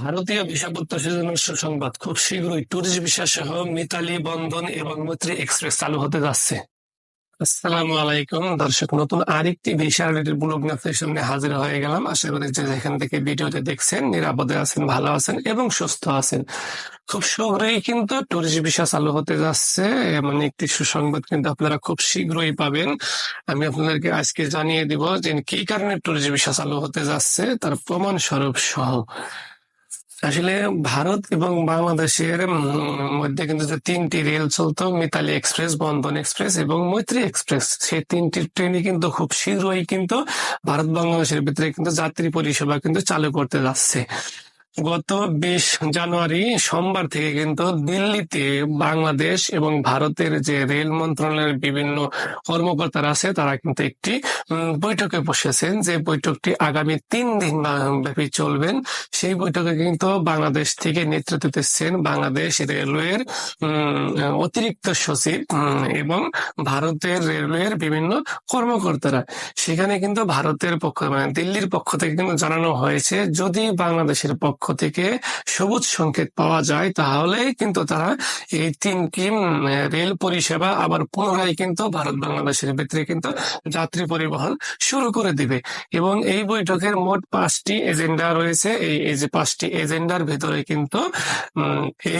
ভারতীয় ভিসা প্রত্যাশীর জন্য সুসংবাদ। খুব শীঘ্রই ট্যুরিস্ট ভিসা সহ মিতালি, বন্ধন এবং মৈত্রী এক্সপ্রেস চালু হতে যাচ্ছে। আসসালামু আলাইকুম, দর্শক, নতুন আরেকটি ভিসা রিলেটেড ব্লগ সামনে হাজির হয়ে গেলাম। আশা করি যে যেখান থেকে ভিডিওতে দেখছেন, নিরাপদে আছেন, ভালো আছেন এবং সুস্থ আছেন। খুব শীঘ্রই কিন্তু ট্যুরিস্ট ভিসা চালু হতে যাচ্ছে। এমন একটি সুসংবাদ কিন্তু আপনারা খুব শীঘ্রই পাবেন। আমি আপনাদেরকে আজকে জানিয়ে দিব যে কি কারণে ট্যুরিস্ট ভিসা চালু হতে যাচ্ছে, তার প্রমাণ স্বরূপ সহ। আসলে ভারত এবং বাংলাদেশের মধ্যে কিন্তু যে তিনটি রেল চলতো, মিতালি এক্সপ্রেস, বন্ধন এক্সপ্রেস এবং মৈত্রী এক্সপ্রেস, সেই তিনটি ট্রেনই কিন্তু খুব শীঘ্রই কিন্তু ভারত বাংলাদেশের ভিতরে কিন্তু যাত্রী পরিষেবা কিন্তু চালু করতে যাচ্ছে। গত বিশ জানুয়ারি সোমবার থেকে কিন্তু দিল্লিতে বাংলাদেশ এবং ভারতের যে রেল মন্ত্রণালয়ের বিভিন্ন কর্মকর্তারা আছে, তারা কিন্তু একটি বৈঠকে বসেছেন। যে বৈঠকটি আগামী তিন দিন ব্যাপী চলবেন সেই বৈঠকে কিন্তু বাংলাদেশ থেকে নেতৃত্ব দিচ্ছেন বাংলাদেশ রেলওয়ের অতিরিক্ত সচিব এবং ভারতের রেলওয়ের বিভিন্ন কর্মকর্তারা। সেখানে কিন্তু ভারতের পক্ষ মানে দিল্লির পক্ষ থেকে কিন্তু জানানো হয়েছে, যদি বাংলাদেশের পক্ষ থেকে সবুজ সংকেত পাওয়া যায় তাহলে কিন্তু তারা এই তিনটি রেল পরিষেবা আবার পুনরায় কিন্তু ভারত বাংলাদেশের ভিতরে কিন্তু যাত্রী পরিবহন শুরু করে দিবে। এবং এই বৈঠকের মোট পাঁচটি এজেন্ডা রয়েছে। এই এই যে পাঁচটি এজেন্ডার ভিতরে কিন্তু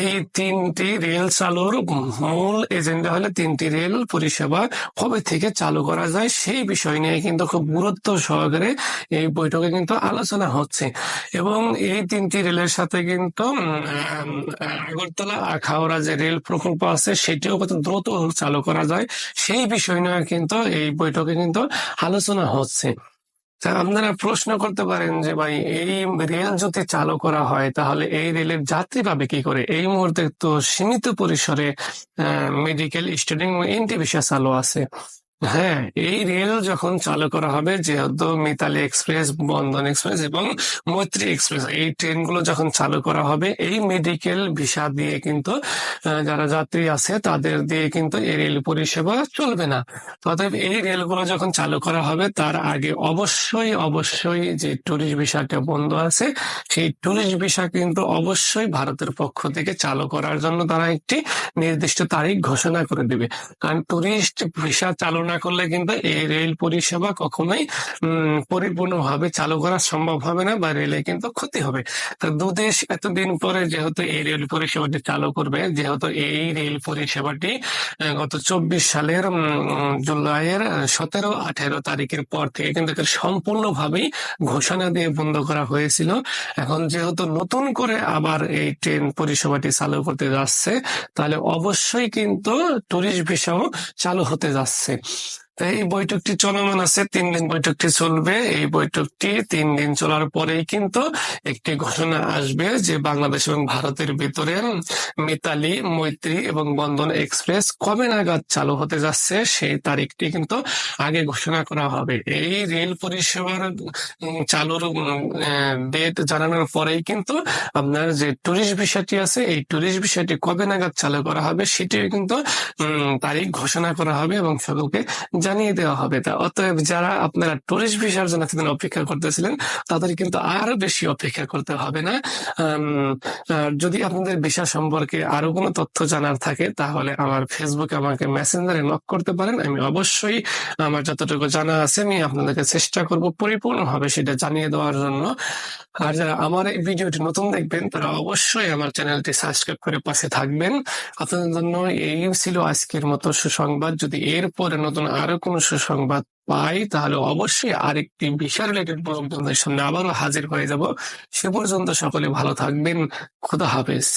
এই তিনটি রেল চালুর মূল এজেন্ডা হলে তিনটি রেল পরিষেবা কবে থেকে চালু করা যায় সেই বিষয় নিয়ে কিন্তু খুব গুরুত্ব সহকারে এই বৈঠকে কিন্তু আলোচনা হচ্ছে। এবং এই তিনটি রেলের সাথে কিন্তু আগরতলা আখাউড়া যে রেল প্রকল্প আছে, সেটিও কত দ্রুত চালু করা যায়। সেই বিষয় নিয়ে কিন্তু এই বৈঠকে কিন্তু আলোচনা হচ্ছে। আপনারা প্রশ্ন করতে পারেন যে, ভাই, এই রেল যদি চালু করা হয়, তাহলে এই রেলের যাত্রী পাবে কি করে? এই মুহূর্তে তো সীমিত পরিসরে মেডিকেল স্টুডেন্ট এনটি ভিসা চালু আছে। হ্যাঁ এই রেল যখন চালু করা হবে, যেহেতু মিতালি এক্সপ্রেস, বন্ধন এক্সপ্রেস এবং মৈত্রী এক্সপ্রেস, এই ট্রেনগুলো যখন চালু করা হবে, এই মেডিকেল ভিসা দিয়ে কিন্তু যারা যাত্রী আছে, তাদের দিয়ে কিন্তু এই রেল পরিষেবা চলবে না। অতএব এই রেলগুলো যখন চালু করা হবে, তার আগে অবশ্যই অবশ্যই যে ট্যুরিস্ট ভিসাটা বন্ধ আছে, সেই ট্যুরিস্ট ভিসা কিন্তু অবশ্যই ভারতের পক্ষ থেকে চালু করার জন্য তারা একটি নির্দিষ্ট তারিখ ঘোষণা করে দেবে। কারণ ট্যুরিস্ট ভিসা চালু করলে কিন্তু এই রেল পরিষেবা কখনোই পরিপূর্ণভাবে চালু করা সম্ভব হবে না বা রেলে কিন্তু ক্ষতি হবে। তো দুদেশ এতদিন পরে যেহেতু এই রেল পরিষেবাটি চালু করবে, যেহেতু এই রেল পরিষেবাটি গত চব্বিশ সালের জুলাইয়ের সতেরো, আঠেরো তারিখের পর থেকে কিন্তু সম্পূর্ণভাবেই ঘোষণা দিয়ে বন্ধ করা হয়েছিল। এখন যেহেতু নতুন করে আবার এই ট্রেন পরিষেবাটি চালু করতে যাচ্ছে, তাহলে অবশ্যই কিন্তু টুরিস্ট ভিসাও চালু হতে যাচ্ছে। এই বৈঠকটি চলমান আছে, তিন দিন বৈঠকটি চলবে। এই বৈঠকটি তিন দিন চলার পরেই কিন্তু একটি ঘোষণা আসবে যে বাংলাদেশ এবং ভারতের ভিতরে মিতালি, মৈত্রী এবং বন্ধন এক্সপ্রেস কবে নাগাদ চালু হতে যাচ্ছে সেই তারিখটি কিন্তু আগে ঘোষণা করা হবে। এই রেল পরিষেবার চালুর ডেট জানানোর পরেই কিন্তু আপনার যে টুরিস্ট বিষয়টি আছে, এই টুরিস্ট বিষয়টি কবে নাগাদ চালু করা হবে সেটিও কিন্তু তারিখ ঘোষণা করা হবে এবং সকলকে জানিয়ে দেওয়া হবে তা। অতএব যারা আপনারা টুরিস্ট ভিসার জন্য এতদিন অপেক্ষা করতেছিলেন, তাদের কিন্তু আরও বেশি অপেক্ষা করতে হবে না। যদি আপনাদের ভিসা সম্পর্কে আরও কোনো তথ্য জানার থাকে, তাহলে আমার ফেসবুকে আমাকে মেসেঞ্জারে নক করতে পারেন। আমি অবশ্যই আমার যতটুকু জানা আছে, আমি আপনাদেরকে চেষ্টা করব পরিপূর্ণভাবে সেটা জানিয়ে দেওয়ার জন্য। আর যারা আমার এই ভিডিওটি নতুন দেখবেন, তারা অবশ্যই আমার চ্যানেলটি সাবস্ক্রাইব করে পাশে থাকবেন। আপনাদের জন্য এই ছিল আজকের মতো সুসংবাদ। যদি এরপরে নতুন আরও কোনো সুসংবাদ পাই, তাহলে অবশ্যই আরেকটি বিশাল রিলেটেড প্রোগ্রামের সামনে আবারও হাজির হয়ে যাব। সে পর্যন্ত সকলে ভালো থাকবেন। খোদা হাফেজ।